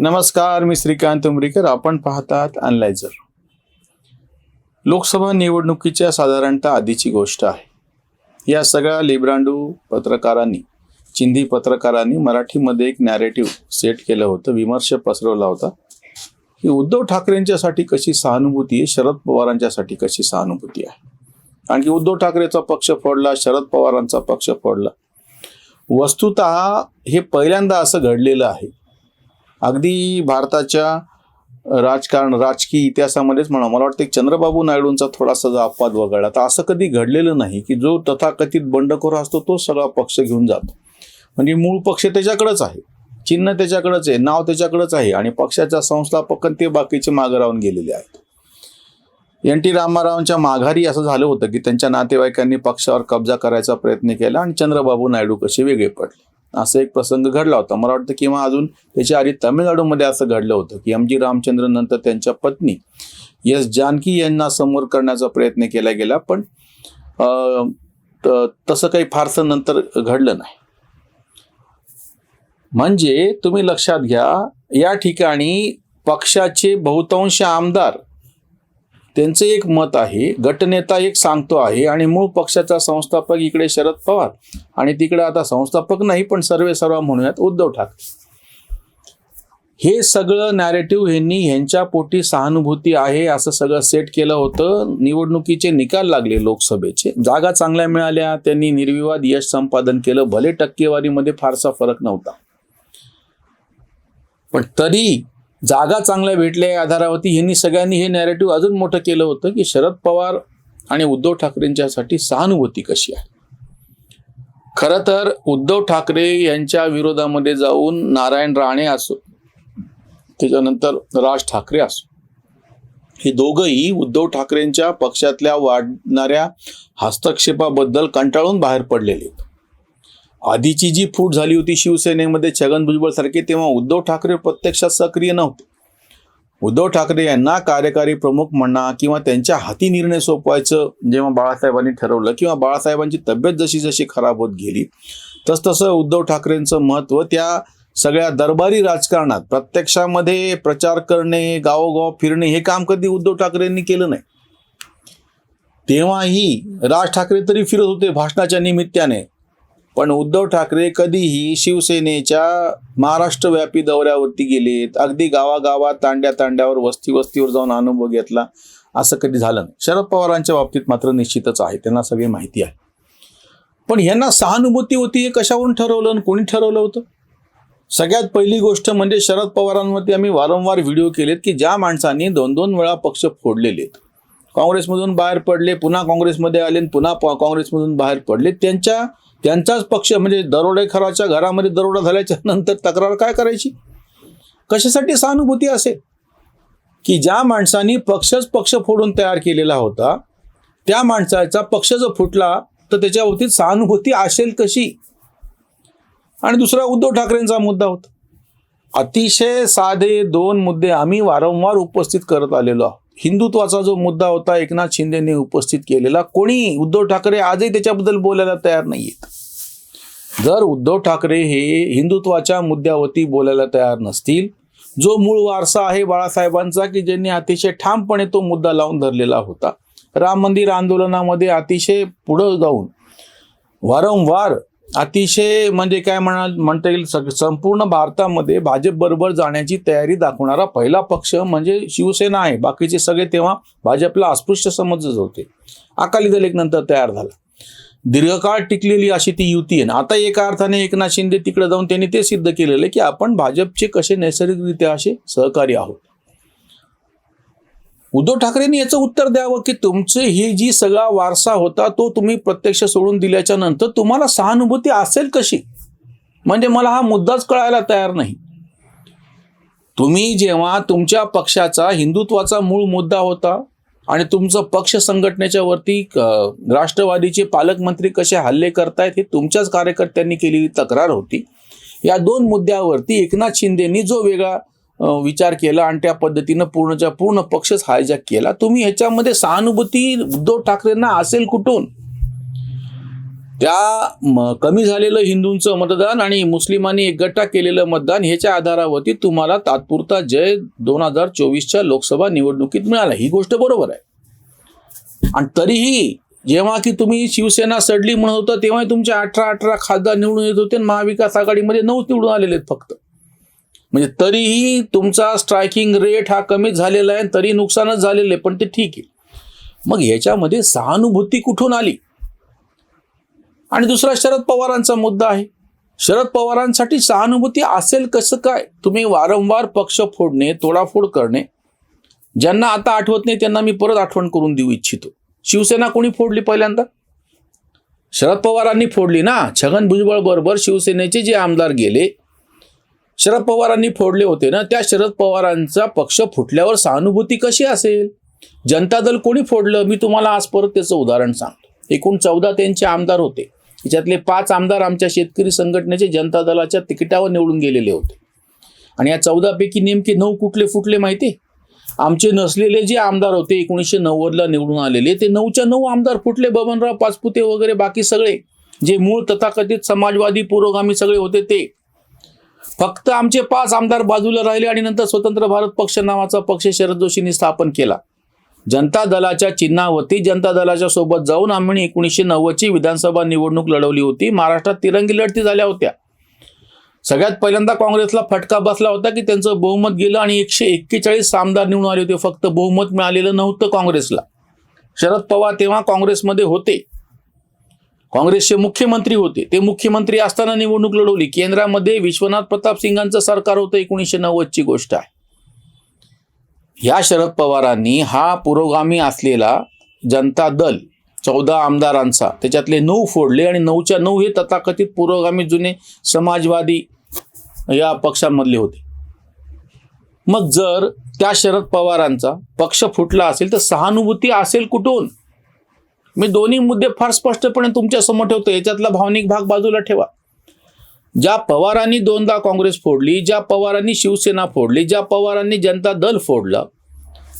नमस्कार मी श्रीकांत उमरीकर. आपण पाहतात अनलायझर लोकसभा निवडणुकीच्या साधारणतः आधीची गोष्ट आहे. या सगळ्या लिब्रांडू पत्रकारांनी चिंधी पत्रकारांनी मराठीमध्ये एक नॅरेटिव्ह सेट केलं होतं विमर्श पसरवला होता की उद्धव ठाकरेंच्यासाठी कशी सहानुभूती आहे शरद पवारांच्यासाठी कशी सहानुभूती आहे. कारण की उद्धव ठाकरेचा पक्ष फोडला शरद पवारांचा पक्ष फोडला. वस्तुत हे पहिल्यांदा असं घडलेलं आहे अगदी भारताच्या राजकारण राजकीय इतिहासामध्येच म्हणा मला वाटतं एक चंद्रबाबू नायडूंचा थोडासा जो अपवाद वगळला तर असं कधी घडलेलं नाही की जो तथाकथित बंडखोर असतो तो सगळा पक्ष घेऊन जातो. म्हणजे मूळ पक्ष त्याच्याकडेच आहे. चिन्ह त्याच्याकडेच आहे नाव त्याच्याकडेच आहे आणि पक्षाच्या संस्थापक ते बाकीचे मागे राहून गेलेले आहेत. एन टी रामारावांच्या माघारी असं झालं होतं की त्यांच्या नातेवाईकांनी पक्षावर कब्जा करायचा प्रयत्न केला आणि चंद्रबाबू नायडू कसे वेगळे पडले. असा एक प्रसंग घडला होता. मला वाटतं किंवा अजून त्याच्या आधी तमिळनाडूमध्ये असं घडलं होतं की एम जी रामचंद्रन नंतर त्यांच्या पत्नी एस जानकी यांना समोर करण्याचा प्रयत्न केला गेला पण अं, तसं काही फारसं नंतर घडलं नाही. म्हणजे तुम्ही लक्षात घ्या या ठिकाणी पक्षाचे बहुतांश आमदार त्यांचं एक मत आहे गटनेता एक सांगतो आहे आणि मूळ पक्षाचा संस्थापक इकडे शरद पवार आणि तिकडे आता संस्थापक नाही पण सर्वे सर्व म्हणूयात उद्धव ठाकरे. हे सगळं नॅरेटिव्ह ह्यांनी ह्यांच्या पोटी सहानुभूती आहे असं सगळं सेट केलं होतं. निवडणुकीचे निकाल लागले लोकसभेचे. जागा चांगल्या मिळाल्या त्यांनी निर्विवाद यश संपादन केलं भले टक्केवारीमध्ये फारसा फरक नव्हता. पण तरी जागा चांगल्या भेटल्या या आधारावरती ह्यांनी सगळ्यांनी हे नॅरेटिव्ह अजून मोठं केलं होतं की शरद पवार आणि उद्धव ठाकरेंच्यासाठी सहानुभूती कशी आहे खरं तर उद्धव ठाकरे यांच्या विरोधामध्ये जाऊन नारायण राणे असो त्याच्यानंतर राज ठाकरे असो हे दोघंही उद्धव ठाकरेंच्या पक्षातल्या वाढणाऱ्या हस्तक्षेपाबद्दल कंटाळून बाहेर पडलेले आहेत. आधीची जी फूट झाली होती शिवसेनेमध्ये छगन भुजबळ सारखी तेव्हा उद्धव ठाकरे प्रत्यक्षात सक्रिय नव्हते. उद्धव ठाकरे यांना कार्यकारी प्रमुख म्हणा किंवा त्यांच्या हाती निर्णय सोपवायचं जेव्हा बाळासाहेबांनी ठरवलं किंवा बाळासाहेबांची तब्येत जशी जशी खराब होत गेली तसतसं उद्धव ठाकरेंचं महत्त्व त्या सगळ्या दरबारी राजकारणात प्रत्यक्षामध्ये प्रचार करणे गावोगाव फिरणे हे काम कधी उद्धव ठाकरेंनी केलं नाही. तेव्हाही राज ठाकरे तरी फिरत होते भाषणाच्या निमित्ताने. पण उद्धव ठाकरे कधीही शिवसेनेच्या महाराष्ट्रव्यापी दौऱ्यावरती गेलेत. अगदी गावागावात तांड्या तांड्यावर वस्ती वस्तीवर जाऊन अनुभव घेतला. असं कधी झालं नाही. शरद पवारांच्या बाबतीत मात्र निश्चितच आहे. त्यांना सगळी माहिती आहे. पण यांना सहानुभूती होती हे कशावरून ठरवलं आणि कोणी ठरवलं होतं? सगळ्यात पहिली गोष्ट म्हणजे शरद पवारांवरती आम्ही वारंवार व्हिडिओ केलेत की ज्या माणसांनी दोन दोन वेळा पक्ष फोडलेले आहेत. काँग्रेसमधून बाहेर पडले पुन्हा काँग्रेसमध्ये आले आणि पुन्हा काँग्रेसमधून बाहेर पडले. त्यांच्या त्यांचाच पक्ष म्हणजे दरोडेखराच्या घरामध्ये दरोडा झाल्याच्या नंतर तक्रार काय करायची? कशासाठी सहानुभूती असेल? की ज्या माणसानी पक्षच पक्ष फोडून तयार केलेला होता त्या माणसाचा पक्ष जर फुटला तर त्याच्या बाबतीत सहानुभूती असेल कशी? आणि दुसरा उद्धव ठाकरेंचा मुद्दा होता. अतिशय साधे दोन मुद्दे आम्ही वारंवार उपस्थित करत आलेलो आहोत. हिंदुत्वाचा जो मुद्दा होता एकनाथ शिंदेने उपस्थित केलेला कोणी उद्धव ठाकरे आजही त्याच्याबद्दल बोलायला तयार नाहीयेत. जर उद्धव ठाकरे हे हिंदुत्वाच्या मुद्द्यावरती बोलायला तयार नसतील जो मूळ वारसा आहे बाळासाहेबांचा की ज्यांनी अतिशय ठामपणे तो मुद्दा लावून धरलेला होता. राम मंदिर आंदोलनामध्ये अतिशय पुढं जाऊन वारंवार अतिशय म्हणजे काय म्हणा म्हणता येईल सग- संपूर्ण भारतामध्ये भाजप बरोबर जाण्याची तयारी दाखवणारा पहिला पक्ष म्हणजे शिवसेना आहे. बाकीचे सगळे तेव्हा भाजपला अस्पृश्य समजत होते. अकाली दल एक नंतर तयार झाला. दीर्घकाळ टिकलेली अशी ती युती आहे. आता एका अर्थाने एकनाथ शिंदे तिकडे जाऊन त्यांनी ते सिद्ध केलेलं आहे की आपण भाजपचे कसे नैसर्गिकरित्या असे सहकारी आहोत. उद्धव ठाकरेंनी याचं उत्तर द्यावं की तुमचे ही जी सगळा वारसा होता तो तुम्ही प्रत्यक्ष सोडून दिल्याच्या नंतर तुम्हाला सहानुभूती असेल कशी? म्हणजे मला हा मुद्दाच कळायला तयार नाही. तुम्ही जेव्हा तुमच्या पक्षाचा हिंदुत्वाचा मूळ मुद्दा होता आणि तुमचं पक्ष संघटनेच्या वरती राष्ट्रवादीचे पालकमंत्री कसे हल्ले करतायत हे तुमच्याच कार्यकर्त्यांनी केलेली तक्रार होती. या दोन मुद्द्यावरती एकनाथ शिंदेनी जो वेगळा विचार केला आणि त्या पद्धतीनं पूर्णच्या पूर्ण पक्षच हायजॅक केला. तुम्ही ह्याच्यामध्ये सहानुभूती उद्धव ठाकरेंना असेल कुठून? त्या कमी झालेलं हिंदूंचं मतदान आणि मुस्लिमांनी एकगट्टा केलेलं मतदान ह्याच्या आधारावरती तुम्हाला तात्पुरता जय दोन हजार चोवीसच्या लोकसभा निवडणुकीत मिळाला. ही गोष्ट बरोबर आहे. आणि तरीही जेव्हा की तुम्ही शिवसेना सडली म्हणत होता तेव्हा तुमचे अठरा अठरा खासदार निवडून येत होते आणि महाविकास आघाडीमध्ये नऊच निवडून आलेले आहेत फक्त. म्हणजे तरीही तुमचा स्ट्रायकिंग रेट हा कमीच झालेला आहे तरी नुकसानच झालेलं आहे पण ते ठीक आहे. मग ह्याच्यामध्ये सहानुभूती कुठून आली? आणि दुसरा शरद पवारांचा मुद्दा आहे. शरद पवारांसाठी सहानुभूती असेल कसं काय? तुम्ही वारंवार पक्ष फोडणे तोडाफोड करणे ज्यांना आता आठवत नाही त्यांना मी परत आठवण करून देऊ इच्छितो. शिवसेना कोणी फोडली पहिल्यांदा? शरद पवारांनी फोडली ना? छगन भुजबळ बरोबर शिवसेनेचे जे आमदार गेले शरद पवारांनी फोडले होते ना त्या शरद पवारांचा पक्ष फुटल्यावर सहानुभूती कशी असेल? जनता दल कोणी फोडलं? मी तुम्हाला आज परत त्याचं उदाहरण सांगतो. एकूण चौदा त्यांचे आमदार होते. त्याच्यातले पाच आमदार आमच्या शेतकरी संघटनेचे जनता दलाच्या तिकिटावर निवडून गेलेले होते. आणि या चौदापैकी नेमके नऊ कुठले फुटले माहिती? आमचे नसलेले जे आमदार होते एकोणीसशे नव्वदला निवडून आलेले ते नऊच्या नऊ आमदार फुटले. बबनराव पाचपुते वगैरे बाकी सगळे. जे मूळ तथाकथित समाजवादी पुरोगामी सगळे होते ते. फक्त आमचे पाच आमदार बाजूला राहिले आणि नंतर स्वतंत्र भारत पक्ष नावाचा पक्ष शरद जोशींनी स्थापन केला. जनता दलाच्या चिन्हावरती जनता दलाच्या सोबत जाऊन आम्ही एकोणीसशे नव्वदची विधानसभा निवडणूक लढवली होती. महाराष्ट्रात तिरंगी लढती झाल्या होत्या. सगळ्यात पहिल्यांदा काँग्रेसला फटका बसला होता की त्यांचं बहुमत गेलं आणि एकशे एक्केचाळीस आमदार निवडून आले होते. फक्त बहुमत मिळालेलं नव्हतं काँग्रेसला. शरद पवार तेव्हा काँग्रेसमध्ये होते. काँग्रेसचे मुख्यमंत्री होते. ते मुख्यमंत्री असताना निवडणूक लढवली. केंद्रामध्ये विश्वनाथ प्रताप सिंगांचं सरकार होतं एकोणीसशे नव्वदची गोष्ट आहे. या शरद पवारांनी हा पुरोगामी असलेला जनता दल चौदा आमदारांचा त्याच्यातले नऊ फोडले आणि नऊच्या नऊ हे तथाकथित पुरोगामी जुने समाजवादी या पक्षांमधले होते. मग जर त्या शरद पवारांचा पक्ष फुटला असेल तर सहानुभूती असेल कुठून? मी दोन्ही मुद्दे फार स्पष्टपणे तुमच्यासमोर ठेवतो. याच्यातला भावनिक भाग बाजूला ठेवा. ज्या पवारांनी दोनदा काँग्रेस फोडली ज्या पवारांनी शिवसेना फोडली ज्या पवारांनी जनता दल फोडलं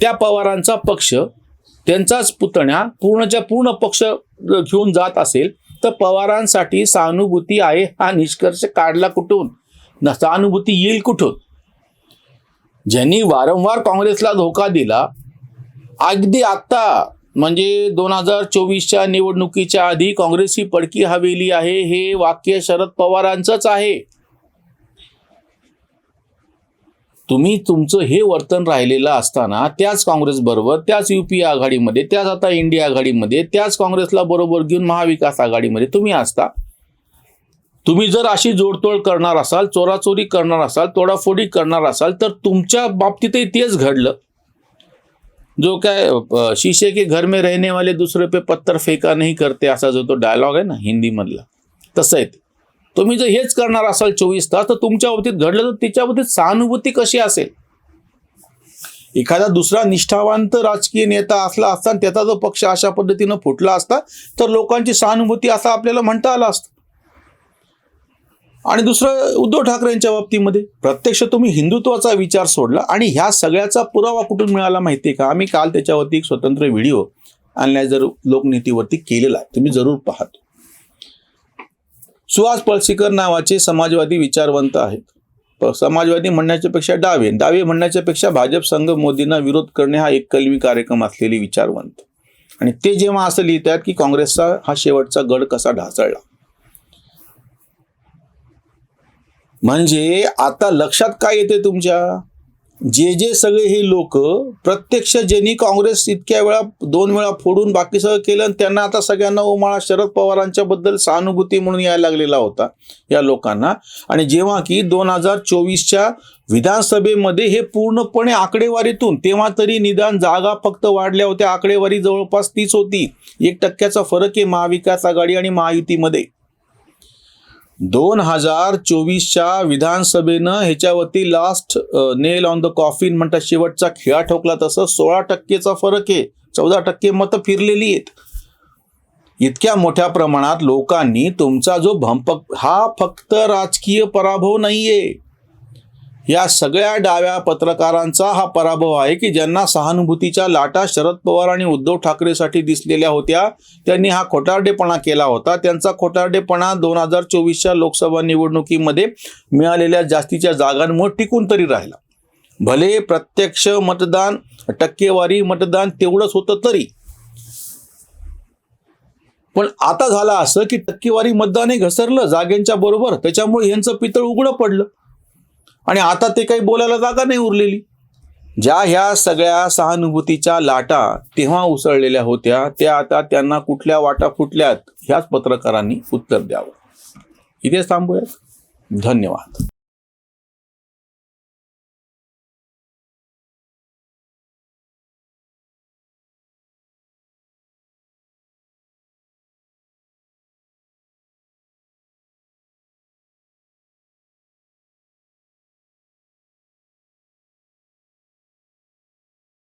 त्या पवारांचा पक्ष त्यांचाच पुतण्या पूर्णच्या पूर्ण पक्ष घेऊन जात असेल तर पवारांसाठी सहानुभूती आहे हा निष्कर्ष काढला कुठून? न सहानुभूती येईल कुठून? ज्यांनी वारंवार काँग्रेसला धोका दिला अगदी आत्ता म्हणजे दोन हजार चोवीसच्या निवडणुकीच्या आधी काँग्रेस ही पडकी हवेली आहे. हे वाक्य शरद पवारांचंच आहे. तुम्ही तुमचं हे वर्तन राहिलेलं असताना त्याच काँग्रेसबरोबर त्याच युपी आघाडीमध्ये त्याच आता इंडिया आघाडीमध्ये त्याच काँग्रेसला बरोबर घेऊन महाविकास आघाडीमध्ये तुम्ही असता. तुम्ही जर अशी जोडतोड करणार असाल चोराचोरी करणार असाल तोडाफोडी करणार असाल तर तुमच्या बाबतीतही तेच घडलं. जो काय शिशे शीशे के घर में रहने वाले दुसरे पे पत्थर फेका नाही करते असा जो तो डायलॉग आहे ना हिंदीमधला तसं आहे ते. तुम्ही जर हेच करणार असाल चोवीस तास तर तुमच्या बाबतीत घडलं तर तिच्या बाबतीत सहानुभूती कशी असेल? एखादा दुसरा निष्ठावंत राजकीय नेता असला असता आणि त्याचा जो पक्ष अशा पद्धतीनं फुटला असता तर लोकांची सहानुभूती असा आपल्याला म्हणता आलं असतं. आणि दुसरं उद्धव ठाकरेंच्या बाबतीमध्ये प्रत्यक्ष तुम्ही हिंदुत्वाचा विचार सोडला आणि ह्या सगळ्याचा पुरावा कुठून मिळाला माहिती आहे का? आम्ही काल त्याच्यावरती एक स्वतंत्र व्हिडिओ जर लोकनीतीवरती केलेला आहे. तुम्ही जरूर पाहतो. सुहास पळशीकर नावाचे समाजवादी विचारवंत आहेत. समाजवादी म्हणण्याच्या पेक्षा डावे डावे म्हणण्याच्या पेक्षा भाजप संघ मोदींना विरोध करणे हा एक कलमी कार्यक्रम असलेले विचारवंत. आणि ते जेव्हा असं लिहितात की काँग्रेसचा हा शेवटचा गड कसा ढासळला? म्हणजे आता लक्षात काय येते तुमच्या? जे जे सगळे हे लोक प्रत्यक्ष ज्यांनी काँग्रेस इतक्या वेळा दोन वेळा फोडून बाकी सगळं केलं आणि त्यांना आता सगळ्यांना उमाळा शरद पवारांच्या बद्दल सहानुभूती म्हणून यायला लागलेला होता या लोकांना. आणि जेव्हा की दोन हजार चोवीसच्या विधानसभेमध्ये हे पूर्णपणे आकडेवारीतून तेव्हा तरी निदान जागा फक्त वाढल्या होत्या. आकडेवारी जवळपास तीच होती. एक टक्क्याचा फरक आहे महाविकास आघाडी आणि महायुतीमध्ये. दोन हजार चोवीसच्या विधानसभेनं ह्याच्यावरती last nail on the coffin म्हणतात शेवटचा खेळा ठोकला तसं सोळा टक्केचा फरक आहे. चौदा टक्के मतं फिरलेली आहेत. इतक्या मोठ्या प्रमाणात लोकांनी तुमचा जो भंपक हा फक्त राजकीय पराभव नाहीये. या सगळ्या डाव्या पत्रकारांचा हा पराभव आहे की ज्यांना सहानुभूतीच्या लाटा शरद पवार आणि उद्धव ठाकरेसाठी दिसलेल्या होत्या त्यांनी हा खोटारडेपणा केला होता. त्यांचा खोटारडेपणा दोन हजार चोवीसच्या लोकसभा निवडणुकीमध्ये मिळालेल्या जास्तीच्या जागांमुळे टिकून तरी राहिला. भले प्रत्यक्ष मतदान टक्केवारी मतदान तेवढंच होतं तरी. पण आता झालं असं की टक्केवारी मतदान हे घसरलं जागेंच्या बरोबर त्याच्यामुळे यांचं पितळ उघडं पडलं. आणि आता ते काही बोलायला जागा नाही उरलेली. ज्या ह्या सगळ्या सहानुभूतीच्या लाटा तेव्हा उसळलेल्या होत्या त्या आता त्यांना कुठल्या वाटा फुटल्यात ह्याच पत्रकारांनी उत्तर द्यावं. इथेच थांबूयात. धन्यवाद.